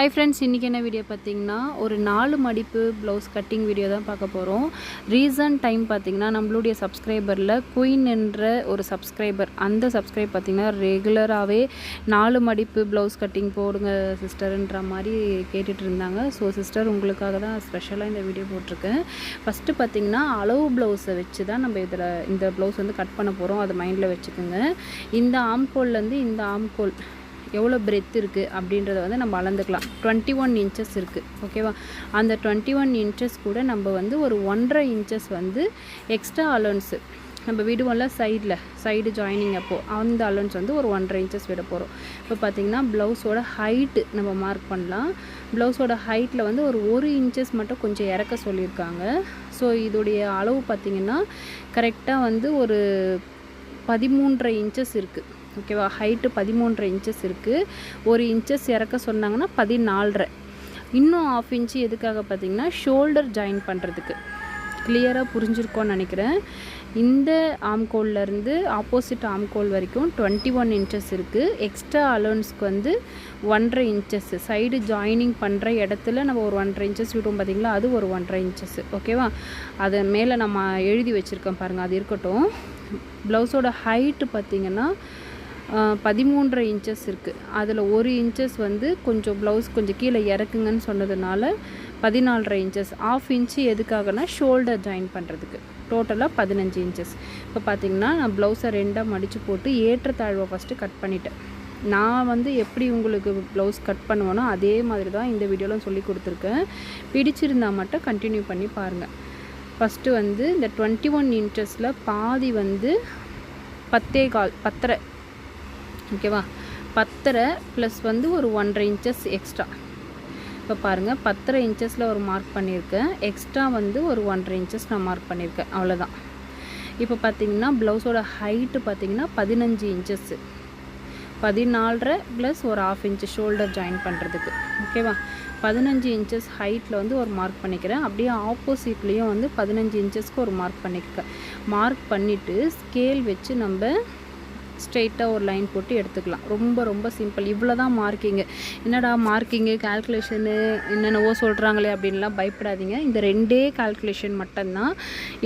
Hi friends இன்றைக்கி என்ன video பார்த்தீங்கன்னா ஒரு நாலு மடிப்பு ப்ளவுஸ் கட்டிங் வீடியோ தான் பார்க்க போகிறோம் ரீசன்ட் டைம் பார்த்தீங்கன்னா நம்மளுடைய சப்ஸ்கிரைபரில் குயின் என்ற ஒரு சப்ஸ்கிரைபர் அந்த சப்ஸ்கிரைப் பார்த்திங்கன்னா ரெகுலராகவே நாலு மடிப்பு ப்ளவுஸ் கட்டிங் போடுங்க சிஸ்டருன்ற மாதிரி கேட்டுட்டு இருந்தாங்க. ஸோ சிஸ்டர் உங்களுக்காக தான் ஸ்பெஷலாக இந்த வீடியோ போட்டிருக்கேன். ஃபஸ்ட்டு பார்த்தீங்கன்னா அளவு ப்ளவுஸை வச்சு தான் நம்ம இதில் இந்த ப்ளவுஸ் வந்து கட் பண்ண போகிறோம் அதை மைண்டில் வச்சுக்கோங்க. இந்த ஆம்கோல்லேருந்து இந்த ஆம்கோல் எவ்வளோ பிரெத் இருக்குது அப்படின்றத வந்து நம்ம அளந்துக்கலாம். டுவெண்ட்டி ஒன் இன்ச்சஸ் இருக்குது ஓகேவா அந்த டுவெண்ட்டி ஒன் இன்ச்சஸ் கூட நம்ம வந்து ஒரு ஒன்றரை இன்ச்சஸ் வந்து எக்ஸ்ட்ரா அலோன்ஸு நம்ம விடுவோம்ல சைடில் சைடு ஜாயினிங் அப்போது அந்த அலோன்ஸ் வந்து ஒரு ஒன்றரை இன்ச்சஸ் விட போகிறோம் இப்போ பார்த்திங்கன்னா ப்ளவுஸோட ஹைட்டு நம்ம மார்க் பண்ணலாம். ப்ளவுஸோட ஹைட்டில் வந்து ஒரு ஒரு இன்ச்சஸ் மட்டும் கொஞ்சம் இறக்க சொல்லியிருக்காங்க. ஸோ இதோடைய அளவு பார்த்திங்கன்னா கரெக்டாக வந்து ஒரு பதிமூன்றரை இன்ச்சஸ் இருக்குது ஓகேவா? ஹைட்டு பதிமூன்றரை இன்ச்சஸ் இருக்குது ஒரு இன்ச்சஸ் இறக்க சொன்னாங்கன்னா பதினாலரை. இன்னும் ஆஃப் இன்ச்சு எதுக்காக பார்த்தீங்கன்னா ஷோல்டர் ஜாயின் பண்ணுறதுக்கு கிளியராக புரிஞ்சிருக்கோன்னு நினைக்கிறேன். இந்த ஆம்கோல்லேருந்து ஆப்போசிட் ஆம்கோல் வரைக்கும் டுவெண்ட்டி ஒன் இன்ச்சஸ் இருக்குது எக்ஸ்ட்ரா அலோன்ஸ்க்கு வந்து ஒன்றரை இன்ச்சஸ் சைடு ஜாயினிங் பண்ணுற இடத்துல நம்ம ஒரு ஒன்றரை இன்ச்சஸ் விடுவோம் பார்த்தீங்களா? அது ஒரு ஒன்றரை இன்ச்சஸ் ஓகேவா? அது மேலே நம்ம எழுதி வச்சுருக்கோம் பாருங்கள் அது இருக்கட்டும். ப்ளவுஸோட ஹைட்டு பார்த்திங்கன்னா பதிமூன்றரை இன்ச்சஸ் இருக்குது அதில் ஒரு இன்ச்சஸ் வந்து கொஞ்சம் ப்ளவுஸ் கொஞ்சம் கீழே இறக்குங்கன்னு சொன்னதுனால பதினாலரை இன்ச்சஸ் ஆஃப் இன்ச்சு எதுக்காகனா ஷோல்டர் ஜாயின் பண்ணுறதுக்கு டோட்டலாக பதினஞ்சு இன்ச்சஸ் இப்போ பார்த்திங்கன்னா நான் ப்ளவுஸை ரெண்டாக மடித்து போட்டு ஏற்றத்தாழ்வை ஃபஸ்ட்டு கட் பண்ணிட்டேன். நான் வந்து எப்படி உங்களுக்கு ப்ளவுஸ் கட் பண்ணுவேனோ அதே மாதிரி தான் இந்த வீடியோவில் சொல்லி கொடுத்துருக்கேன். பிடிச்சிருந்தால் மட்டும் கண்டினியூ பண்ணி பாருங்கள் ஃபஸ்ட்டு வந்து இந்த டுவெண்ட்டி ஒன் இன்ச்சஸில் பாதி வந்து பத்தே கால் பத்தரை ஓகேவா? பத்தரை ப்ளஸ் வந்து ஒரு ஒன்றரை இன்ச்சஸ் எக்ஸ்ட்ரா இப்போ பாருங்கள் பத்தரை இன்ச்சஸில் ஒரு மார்க் பண்ணியிருக்கேன். எக்ஸ்ட்ரா வந்து ஒரு ஒன்றரை இன்ச்சஸ் நான் மார்க் பண்ணியிருக்கேன். அவ்வளோதான் இப்போ பார்த்தீங்கன்னா ப்ளவுஸோட ஹைட்டு பார்த்தீங்கன்னா பதினஞ்சு இன்ச்சஸ்ஸு பதினாலரை ப்ளஸ் ஒரு ஆஃப் இன்ச்சு ஷோல்டர் ஜாயின் பண்ணுறதுக்கு ஓகேவா? பதினஞ்சு இன்ச்சஸ் ஹைட்டில் வந்து ஒரு மார்க் பண்ணிக்கிறேன். அப்படியே ஆப்போசிட்லேயும் வந்து பதினஞ்சு இன்ச்சஸ்க்கு ஒரு மார்க் பண்ணிக்கிறேன் மார்க் பண்ணிவிட்டு ஸ்கேல் வச்சு நம்ம ஸ்ட்ரெயிட்டாக ஒரு லைன் போட்டு எடுத்துக்கலாம். ரொம்ப ரொம்ப சிம்பிள் இவ்வளோ தான் மார்க்கிங்கு என்னடா மார்க்கிங்கு கால்குலேஷனு என்னென்னவோ சொல்கிறாங்களே அப்படின்லாம் பயப்படாதீங்க. இந்த ரெண்டே கால்குலேஷன் மட்டும்தான்.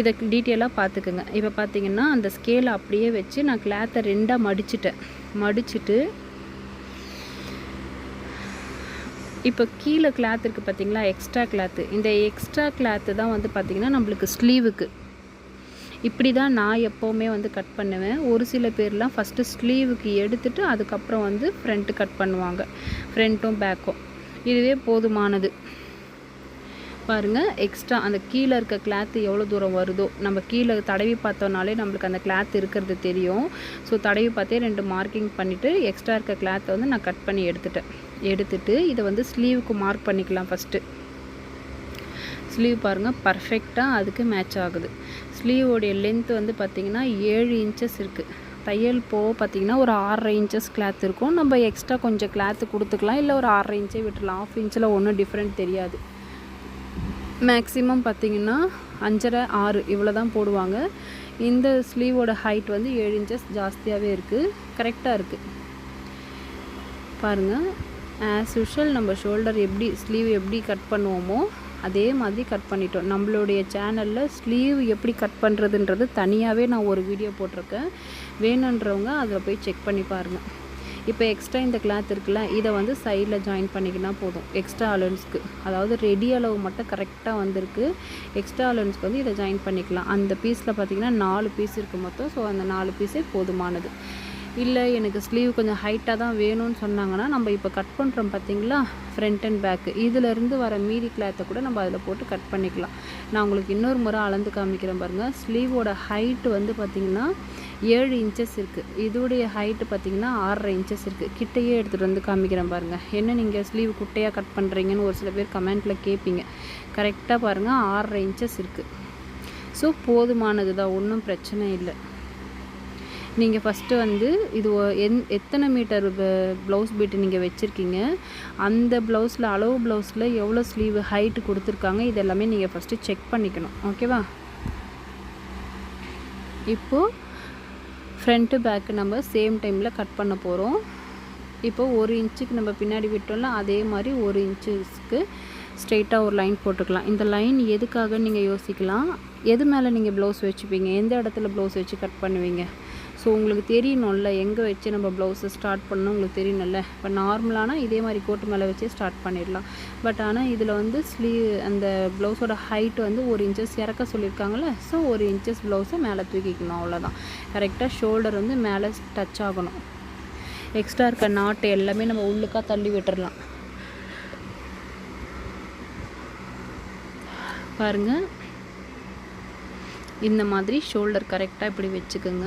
இதை டீட்டெயிலாக பார்த்துக்குங்க. இப்போ பார்த்தீங்கன்னா அந்த ஸ்கேலை அப்படியே வச்சு நான் கிளாத்தை ரெண்டாக மடிச்சிட்டேன். மடிச்சுட்டு இப்போ கீழே கிளாத் இருக்குது பார்த்தீங்களா? எக்ஸ்ட்ரா கிளாத்து இந்த எக்ஸ்ட்ரா கிளாத்து தான் வந்து பார்த்திங்கன்னா நம்மளுக்கு ஸ்லீவுக்கு இப்படி தான் நான் எப்போவுமே வந்து கட் பண்ணுவேன். ஒரு சில பேர்லாம் ஃபஸ்ட்டு ஸ்லீவுக்கு எடுத்துகிட்டு அதுக்கப்புறம் வந்து ஃப்ரண்ட்டு கட் பண்ணுவாங்க. ஃப்ரண்ட்டும் பேக்கும் இதுவே போதுமானது. பாருங்கள் எக்ஸ்ட்ரா அந்த கீழே இருக்க கிளாத்து எவ்வளோ தூரம் வருதோ நம்ம கீழே தடவி பார்த்தோனாலே நம்மளுக்கு அந்த கிளாத் இருக்கிறது தெரியும். ஸோ தடவி பார்த்தே ரெண்டு மார்க்கிங் பண்ணிவிட்டு எக்ஸ்ட்ரா இருக்க கிளாத்தை வந்து நான் கட் பண்ணி எடுத்துட்டேன். எடுத்துட்டு இதை வந்து ஸ்லீவுக்கு மார்க் பண்ணிக்கலாம் ஃபஸ்ட்டு ஸ்லீவ் பாருங்கள் பர்ஃபெக்டாக அதுக்கு மேட்ச் ஆகுது. ஸ்லீவோடைய லென்த் வந்து பார்த்திங்கன்னா ஏழு இன்ச்சஸ் இருக்குது தையல் போக பார்த்திங்கன்னா ஒரு ஆறரை இன்ச்சஸ் கிளாத் இருக்கும். நம்ம எக்ஸ்ட்ரா கொஞ்சம் கிளாத்து கொடுத்துக்கலாம். இல்லை ஒரு ஆறரை இன்ச்சே விட்டுலாம் ஆஃப் இன்ச்சில் ஒன்றும் டிஃப்ரெண்ட் தெரியாது. மேக்ஸிமம் பார்த்திங்கன்னா அஞ்சரை ஆறு இவ்வளோ தான் போடுவாங்க. இந்த ஸ்லீவோட ஹைட் வந்து ஏழு இன்ச்சஸ் ஜாஸ்தியாகவே இருக்குது கரெக்டாக இருக்குது பாருங்கள் ஆஸ் யூஷுவல் நம்ம ஷோல்டர் எப்படி ஸ்லீவ் எப்படி கட் பண்ணுவோமோ அதே மாதிரி கட் பண்ணிட்டோம். நம்மளுடைய சேனலில் ஸ்லீவ் எப்படி கட் பண்ணுறதுன்றது தனியாகவே நான் ஒரு வீடியோ போட்டிருக்கேன். வேணுன்றவங்க அதில் போய் செக் பண்ணி பாருங்கள் இப்போ எக்ஸ்ட்ரா இந்த கிளாத் இருக்குல்ல இதை வந்து சைடில் ஜாயின் பண்ணிக்கினா போதும். எக்ஸ்ட்ரா அலன்ஸ்க்கு அதாவது ரெடி அளவு மட்டும் கரெக்டாக வந்திருக்கு. எக்ஸ்ட்ரா அலன்ஸ்க்கு வந்து இதை ஜாயின் பண்ணிக்கலாம். அந்த பீஸில் பார்த்திங்கன்னா நாலு பீஸ் இருக்குது மொத்தம். ஸோ அந்த நாலு பீஸே போதுமானது. இல்லை எனக்கு ஸ்லீவ் கொஞ்சம் ஹைட்டாக தான் வேணும்னு சொன்னாங்கன்னா நம்ம இப்போ கட் பண்ணுறோம் பார்த்தீங்களா ஃப்ரண்ட் அண்ட் பேக்கு இதிலேருந்து வர மீதி கிளாத்தை கூட நம்ம அதில் போட்டு கட் பண்ணிக்கலாம். நான் உங்களுக்கு இன்னொரு முறை அளந்து காமிக்கிறேன் பாருங்கள் ஸ்லீவோட ஹைட்டு வந்து பார்த்திங்கன்னா ஏழு இன்ச்சஸ் இருக்குது இதோடைய ஹைட்டு பார்த்திங்கன்னா ஆறரை இன்ச்சஸ் இருக்குது கிட்டையே எடுத்துகிட்டு வந்து காமிக்கிறேன் பாருங்கள் என்ன நீங்கள் ஸ்லீவ் குட்டையாக கட் பண்ணுறீங்கன்னு ஒரு சில பேர் கமெண்ட்டில் கேட்பீங்க கரெக்டாக பாருங்கள் ஆறரை இன்ச்சஸ் இருக்குது ஸோ போதுமானது தான் ஒன்றும் பிரச்சனை இல்லை. நீங்கள் ஃபஸ்ட்டு வந்து இது எந் எத்தனை மீட்டர் ப்ளவுஸ் பீட்டு நீங்கள் வச்சுருக்கீங்க? அந்த ப்ளவுஸில் அளவு ப்ளவுஸில் எவ்வளோ ஸ்லீவ் ஹைட்டு கொடுத்துருக்காங்க? இது எல்லாமே நீங்கள் ஃபஸ்ட்டு செக் பண்ணிக்கணும் ஓகேவா இப்போது ஃப்ரண்ட்டு பேக்கு நம்ம சேம் டைமில் கட் பண்ண போகிறோம் இப்போ ஒரு இன்ச்சுக்கு நம்ம பின்னாடி விட்டோம்ல அதே மாதிரி ஒரு இன்ச்சுக்கு ஸ்ட்ரெயிட்டாக ஒரு லைன் போட்டுக்கலாம். இந்த லைன் எதுக்காக நீங்கள் யோசிக்கலாம்? எது மேலே நீங்கள் ப்ளவுஸ் வச்சுப்பீங்க? எந்த இடத்துல ப்ளவுஸ் வச்சு கட் பண்ணுவீங்க? ஸோ உங்களுக்கு தெரியணும்ல எங்கே வச்சு நம்ம ப்ளவுஸை ஸ்டார்ட் பண்ணணும் உங்களுக்கு தெரியணும்ல. இப்போ நார்மலானா இதே மாதிரி கோட்டு மேலே வச்சு ஸ்டார்ட் பண்ணிடலாம். பட் ஆனால் இதில் வந்து ஸ்லீவ் அந்த ப்ளவுஸோட ஹைட் வந்து ஒரு இன்ச்சஸ் இறக்க சொல்லியிருக்காங்கள ஸோ ஒரு இன்ச்சஸ் ப்ளவுஸை மேலே தூக்கிக்கணும் அவ்வளோதான் கரெக்டாக ஷோல்டர் வந்து மேலே டச் ஆகணும். எக்ஸ்ட்ரா இருக்க நாட்டு எல்லாமே நம்ம உள்ளுக்காக தள்ளி விட்டுறலாம். பாருங்கள் இந்த மாதிரி ஷோல்டர் கரெக்டாக இப்படி வச்சுக்கோங்க.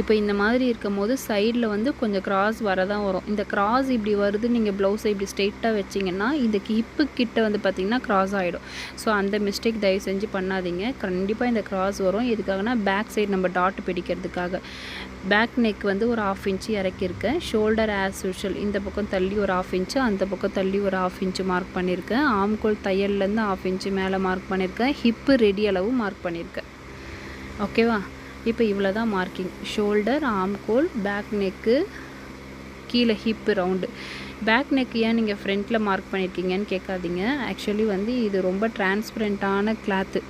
இப்போ இந்த மாதிரி இருக்கும் போது சைடில் வந்து கொஞ்சம் கிராஸ் வரதான் வரும். இந்த கிராஸ் இப்படி வருது நீங்கள் ப்ளவுஸை இப்படி ஸ்ட்ரெயிட்டாக வச்சிங்கன்னா இந்த ஹிப்பு கிட்ட வந்து பார்த்திங்கன்னா கிராஸ் ஆகிடும் ஸோ அந்த மிஸ்டேக் தயவு செஞ்சு பண்ணாதீங்க. கண்டிப்பாக இந்த கிராஸ் வரும். எதுக்காகனா பேக் சைடு நம்ம டாட் பிடிக்கிறதுக்காக. பேக் நெக் வந்து ஒரு ஆஃப் இன்ச்சு இறக்கியிருக்கேன் ஷோல்டர் ஆஸ் யூஷுவல் இந்த பக்கம் தள்ளி ஒரு ஆஃப் இன்ச்சு அந்த பக்கம் தள்ளி ஒரு ஆஃப் இன்ச்சு மார்க் பண்ணியிருக்கேன். ஆம்கோல் தையல்லேருந்து ஆஃப் இன்ச்சு மேலே மார்க் பண்ணியிருக்கேன். ஹிப்பு ரெடி அளவு மார்க் பண்ணியிருக்கேன். ஓகேவா இப்போ இவ்வளோ தான் மார்க்கிங் ஷோல்டர் ஆம்கோல் பேக் நெக்கு கீழே ஹிப்பு ரவுண்டு பேக் நெக் ஏன் நீங்கள் ஃப்ரண்ட்டில் மார்க் பண்ணியிருக்கீங்கன்னு கேட்காதீங்க. ஆக்சுவலி வந்து இது ரொம்ப டிரான்ஸ்பரண்ட்டான கிளாத்து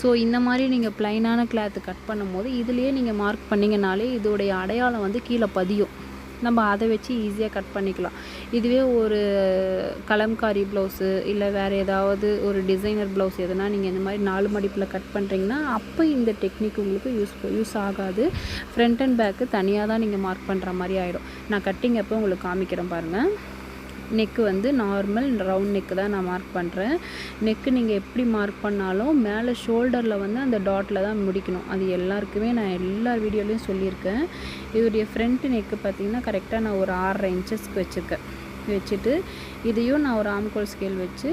ஸோ இந்த மாதிரி நீங்கள் ப்ளைனான கிளாத்து கட் பண்ணும்போது இதுலேயே நீங்கள் மார்க் பண்ணிங்கனாலே இதோடைய அடையாளம் வந்து கீழே பதியும். நம்ம அதை வச்சு ஈஸியாக கட் பண்ணிக்கலாம். இதுவே ஒரு கலம்காரி ப்ளவுஸு இல்லை வேறு ஏதாவது ஒரு டிசைனர் ப்ளவுஸ் எதுனா நீங்கள் இந்த மாதிரி நாலு மடிப்பில் கட் பண்ணுறீங்கன்னா அப்போ இந்த டெக்னிக் உங்களுக்கு யூஸ் யூஸ் ஆகாது. ஃப்ரண்ட் அண்ட் பேக்கு தனியாக தான் நீங்கள் மார்க் பண்ணுற மாதிரி ஆகிடும் நான் கட்டிங் அப்போ உங்களுக்கு காமிக்கிறேன் பாருங்கள் நெக்கு வந்து நார்மல் ரவுண்ட் நெக்கு தான் நான் மார்க் பண்ணுறேன் நெக்கு நீங்கள் எப்படி மார்க் பண்ணாலும் மேலே ஷோல்டரில் வந்து அந்த டாட்டில் தான் முடிக்கணும். அது எல்லாருக்குமே நான் எல்லா வீடியோலையும் சொல்லியிருக்கேன். இதோடைய ஃப்ரண்ட் நெக்கு பார்த்திங்கன்னா கரெக்டாக நான் ஒரு ஆறரை இன்ச்சஸ்க்கு வச்சுருக்கேன். வச்சுட்டு இதையும் நான் ஒரு ஆம்கோல் ஸ்கேல் வச்சு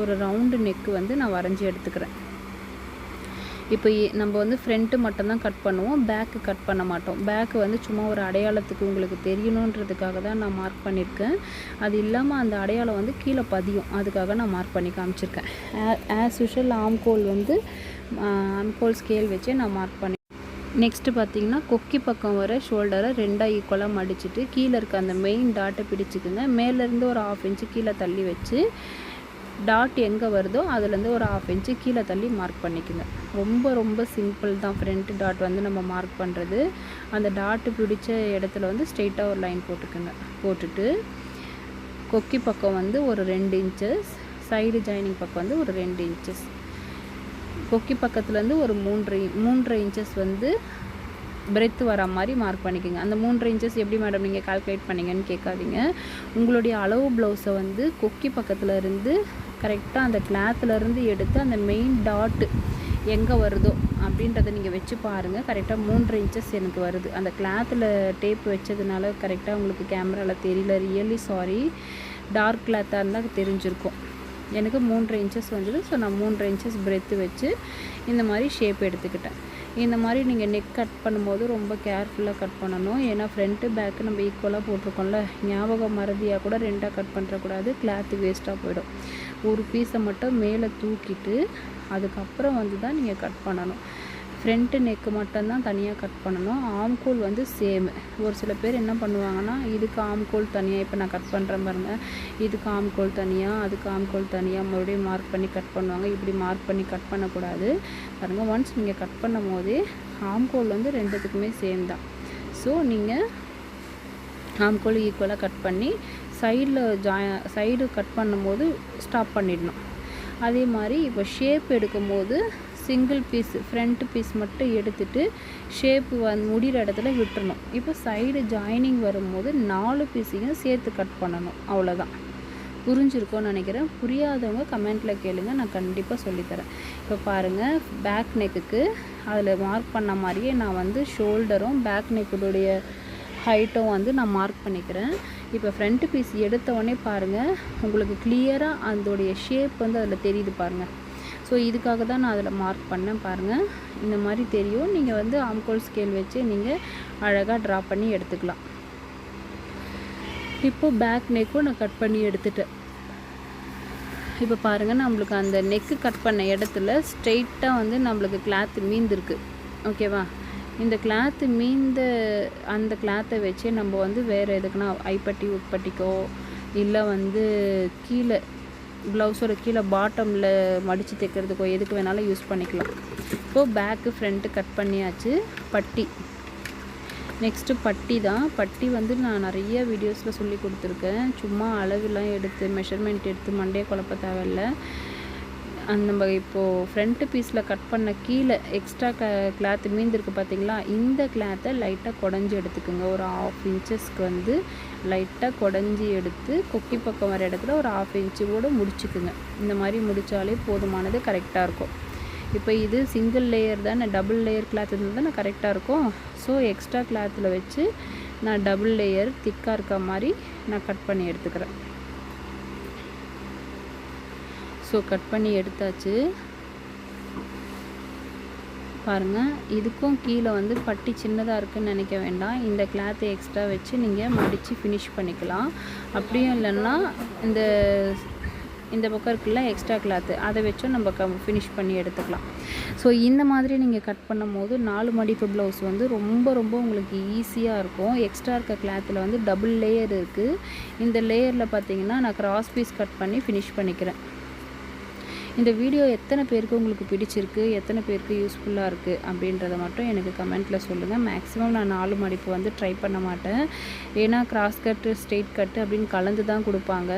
ஒரு ரவுண்டு நெக்கு வந்து நான் வரைஞ்சி எடுத்துக்கிறேன். இப்போ நம்ம வந்து ஃப்ரண்ட்டு மட்டும்தான் கட் பண்ணுவோம் பேக்கு கட் பண்ண மாட்டோம். பேக்கு வந்து சும்மா ஒரு அடையாளத்துக்கு உங்களுக்கு தெரியணுன்றதுக்காக தான் நான் மார்க் பண்ணியிருக்கேன் அது இல்லாமல் அந்த அடையாளம் வந்து கீழே பதியும். அதுக்காக நான் மார்க் பண்ணி காமிச்சிருக்கேன். ஆஸ் யூஷுவல் ஆம்கோல் வந்து ஆம்கோல் ஸ்கேல் வச்சு நான் மார்க் பண்ணி நெக்ஸ்ட்டு பார்த்தீங்கன்னா கொக்கி பக்கம் வர ஷோல்டரை ரெண்டாக ஈக்குவலாக மடிச்சுட்டு கீழே இருக்க அந்த மெயின் டாட்டை பிடிச்சிக்குங்க. மேலேருந்து ஒரு ஆஃப் இன்ச்சு கீழே தள்ளி வச்சு டாட் எங்கே வருதோ அதுலேருந்து ஒரு ஆஃப் இன்ச்சு கீழே தள்ளி மார்க் பண்ணிக்கங்க. ரொம்ப ரொம்ப சிம்பிள் தான் ஃப்ரண்ட் டாட் வந்து நம்ம மார்க் பண்ணுறது அந்த டாட்டு பிடிச்ச இடத்துல வந்து ஸ்ட்ரெயிட்டாக ஒரு லைன் போட்டுக்கோங்க. போட்டுட்டு கொக்கி பக்கம் வந்து ஒரு ரெண்டு இன்ச்சஸ் சைடு ஜாயினிங் பக்கம் வந்து ஒரு ரெண்டு இன்ச்சஸ் கொக்கி பக்கத்துலேருந்து ஒரு மூன்று மூன்றரை இன்ச்சஸ் வந்து பிரெத் வர மாதிரி மார்க் பண்ணிக்கோங்க. அந்த மூன்று இன்ச்சஸ் எப்படி மேடம் நீங்கள் கால்குலேட் பண்ணீங்கன்னு கேட்காதீங்க. உங்களுடைய அளவு ப்ளவுஸை வந்து கொக்கி பக்கத்தில் இருந்து கரெக்டாக அந்த கிளாத்துலேருந்து எடுத்து அந்த மெயின் டாட்டு எங்கே வருதோ அப்படின்றத நீங்கள் வச்சு பாருங்கள் கரெக்டாக மூன்று இன்ச்சஸ் எனக்கு வருது. அந்த கிளாத்தில் டேப் வச்சதுனால கரெக்டாக உங்களுக்கு கேமராவில் தெரியல. ரியலி சாரி டார்க் கிளாத்தாக இருந்தால் தெரிஞ்சிருக்கும். எனக்கு மூன்று இன்ச்சஸ் வந்தது. ஸோ நான் மூன்று இன்ச்சஸ் பிரெத்து வச்சு இந்த மாதிரி ஷேப் எடுத்துக்கிட்டேன். இந்த மாதிரி நீங்கள் நெக் கட் பண்ணும்போது ரொம்ப கேர்ஃபுல்லாக கட் பண்ணணும். ஏன்னா ஃப்ரண்ட்டு பேக்கு நம்ம ஈக்குவலாக போட்டிருக்கோம்ல. ஞாபகம் மறதியாக கூட ரெண்டாக கட் பண்ணுறக்கூடாது கிளாத்து வேஸ்ட்டாக போயிடும். ஒரு பீஸை மட்டும் மேலே தூக்கிட்டு அதுக்கப்புறம் வந்து தான் நீங்கள் கட் பண்ணணும். ஃப்ரண்ட்டு நெக்கு மட்டும்தான் தனியாக கட் பண்ணணும். ஆம்கோல் வந்து சேமு ஒரு சில பேர் என்ன பண்ணுவாங்கன்னா இதுக்கு ஆம்கோல் தனியாக இப்போ நான் கட் பண்ணுறேன் பாருங்கள் இதுக்கு ஆம்கோல் தனியாக அதுக்கு ஆம்கோல் தனியாக மறுபடியும் மார்க் பண்ணி கட் பண்ணுவாங்க. இப்படி மார்க் பண்ணி கட் பண்ணக்கூடாது. பாருங்கள் ஒன்ஸ் நீங்கள் கட் பண்ணும் போதே ஆம்கோல் வந்து ரெண்டுத்துக்குமே சேம் தான். ஸோ நீங்கள் ஆம்கோல் ஈக்குவலாக கட் பண்ணி சைடில் ஜாய சைடு கட் பண்ணும்போது ஸ்டாப் பண்ணிடணும். அதே மாதிரி இப்போ ஷேப் எடுக்கும்போது சிங்கிள் பீஸ் ஃப்ரண்ட் பீஸ் மட்டும் எடுத்துட்டு ஷேப் வந் முடிகிற இடத்துல விட்டுறணும். இப்போ சைடு ஜாயினிங் வரும்போது நாலு பீஸையும் சேர்த்து கட் பண்ணணும். அவ்வளோதான் புரிஞ்சிருக்கோன்னு நினைக்கிறேன். புரியாதவங்க கமெண்ட்டில் கேளுங்க. நான் கண்டிப்பாக சொல்லித்தரேன். இப்போ பாருங்கள் பேக் நெக்குக்கு அதில் மார்க் பண்ண மாதிரியே நான் வந்து ஷோல்டரும் பேக் நெக்குடைய ஹைட்டும் வந்து நான் மார்க் பண்ணிக்கிறேன். இப்போ ஃப்ரண்ட் பீஸ் எடுத்த உடனே பாருங்கள் உங்களுக்கு கிளியராக அதோடைய ஷேப் வந்து அதில் தெரியுது பாருங்கள் ஸோ இதுக்காக தான் நான் அதில் மார்க் பண்ணேன் பாருங்கள் இந்த மாதிரி தெரியும். நீங்கள் வந்து ஆம்கோல் ஸ்கேல் வச்சு நீங்கள் அழகாக ட்ரா பண்ணி எடுத்துக்கலாம். இப்போ பேக் நெக்கும் நான் கட் பண்ணி எடுத்துட்டேன். இப்போ பாருங்கள் நம்மளுக்கு அந்த நெக்கு கட் பண்ண இடத்துல ஸ்ட்ரெயிட்டாக வந்து நம்மளுக்கு கிளாத் மீந்திருக்கு. ஓகேவா இந்த கிளாத்து மீந்த அந்த கிளாத்தை வச்சே நம்ம வந்து வேறு எதுக்குன்னா ஐப்பட்டி உட்பட்டிக்கோ இல்லை வந்து கீழே ப்ளவுஸோட கீழே பாட்டமில் மடித்து தைக்கிறதுக்கோ எதுக்கு வேணாலும் யூஸ் பண்ணிக்கலாம். இப்போது பேக்கு ஃப்ரண்ட்டு கட் பண்ணியாச்சு பட்டி. நெக்ஸ்ட்டு பட்டி தான். பட்டி வந்து நான் நிறைய வீடியோஸில் சொல்லி கொடுத்துருக்கேன். சும்மா அளவுலாம் எடுத்து மெஷர்மெண்ட் எடுத்து மண்டே குழப்ப தேவையில்ல. நம்ம இப்போது ஃப்ரண்ட்டு பீஸில் கட் பண்ண கீழே எக்ஸ்ட்ரா க கிளாத்து மீந்திருக்கு பார்த்தீங்களா இந்த கிளாத்தை லைட்டாக குடஞ்சி எடுத்துக்கோங்க. ஒரு ஆஃப் இன்ச்சஸ்க்கு வந்து லைட்டாக குடஞ்சி எடுத்து கொக்கி பக்கம் வர இடத்துல ஒரு ஆஃப் இன்ச்சு கூட முடிச்சுக்குங்க. இந்த மாதிரி முடித்தாலே போதுமானது கரெக்டாக இருக்கும். இப்போ இது சிங்கிள் லேயர் தானே டபுள் லேயர் கிளாத் இருந்தால் தானே கரெக்டாக இருக்கும். ஸோ எக்ஸ்ட்ரா கிளாத்தில் வச்சு நான் டபுள் லேயர் திக்காக இருக்க மாதிரி நான் கட் பண்ணி எடுத்துக்கிறேன். ஸோ கட் பண்ணி எடுத்தாச்சு. பாருங்கள் இதுக்கும் கீழே வந்து பட்டி சின்னதாக இருக்குதுன்னு நினைக்க வேண்டாம். இந்த கிளாத்தை எக்ஸ்ட்ரா வச்சு நீங்கள் மடித்து ஃபினிஷ் பண்ணிக்கலாம். அப்படியும் இல்லைன்னா இந்த இந்த பக்கம் இருக்குல்ல எக்ஸ்ட்ரா கிளாத்து அதை வச்சும் நம்ம க ஃபினிஷ் பண்ணி எடுத்துக்கலாம். ஸோ இந்த மாதிரி நீங்கள் கட் பண்ணும் போது நாலு மடிப்பு ப்ளவுஸ் வந்து ரொம்ப ரொம்ப உங்களுக்கு ஈஸியாக இருக்கும். எக்ஸ்ட்ரா இருக்க கிளாத்தில் வந்து டபுள் லேயர் இருக்குது இந்த லேயரில் பார்த்தீங்கன்னா நான் கிராஸ் பீஸ் கட் பண்ணி ஃபினிஷ் பண்ணிக்கிறேன். இந்த வீடியோ எத்தனை பேருக்கு உங்களுக்கு பிடிச்சிருக்கு? எத்தனை பேருக்கு யூஸ்ஃபுல்லாக இருக்குது அப்படின்றத மட்டும் எனக்கு கமெண்ட்டில் சொல்லுங்கள் மேக்ஸிமம் நான் நாலு மடிப்பு வந்து ட்ரை பண்ண மாட்டேன். ஏன்னா கிராஸ் கட்டு ஸ்ட்ரெயிட் கட்டு அப்படின்னு கலந்து தான் கொடுப்பாங்க.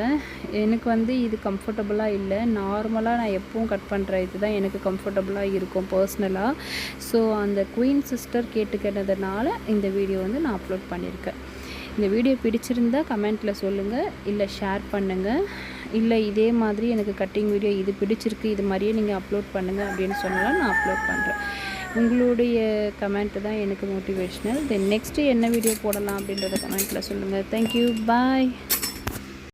எனக்கு வந்து இது கம்ஃபர்டபுளாக இல்லை. நார்மலாக நான் எப்பவும் கட் பண்ணுற இது தான் எனக்கு கம்ஃபர்டபுளாக இருக்கும் பர்சனலாக ஸோ அந்த குயின் சிஸ்டர் கேட்டுக்கிட்டதுனால இந்த வீடியோ வந்து நான் அப்லோட் பண்ணியிருக்கேன். இந்த வீடியோ பிடிச்சிருந்தால் கமெண்ட்டில் சொல்லுங்கள் இல்லை ஷேர் பண்ணுங்கள் இல்லை இதே மாதிரி எனக்கு கட்டிங் வீடியோ இது பிடிச்சிருக்கு இது மாதிரியே நீங்கள் அப்லோட் பண்ணுங்கள் அப்படின்னு சொன்னாலும் நான் அப்லோட் பண்ணுறேன் உங்களுடைய கமெண்ட்டு தான் எனக்கு மோட்டிவேஷ்னல் தென் நெக்ஸ்ட்டு என்ன வீடியோ போடலாம் அப்படின்றத கமெண்ட்டில் சொல்லுங்கள் தேங்க்யூ பாய்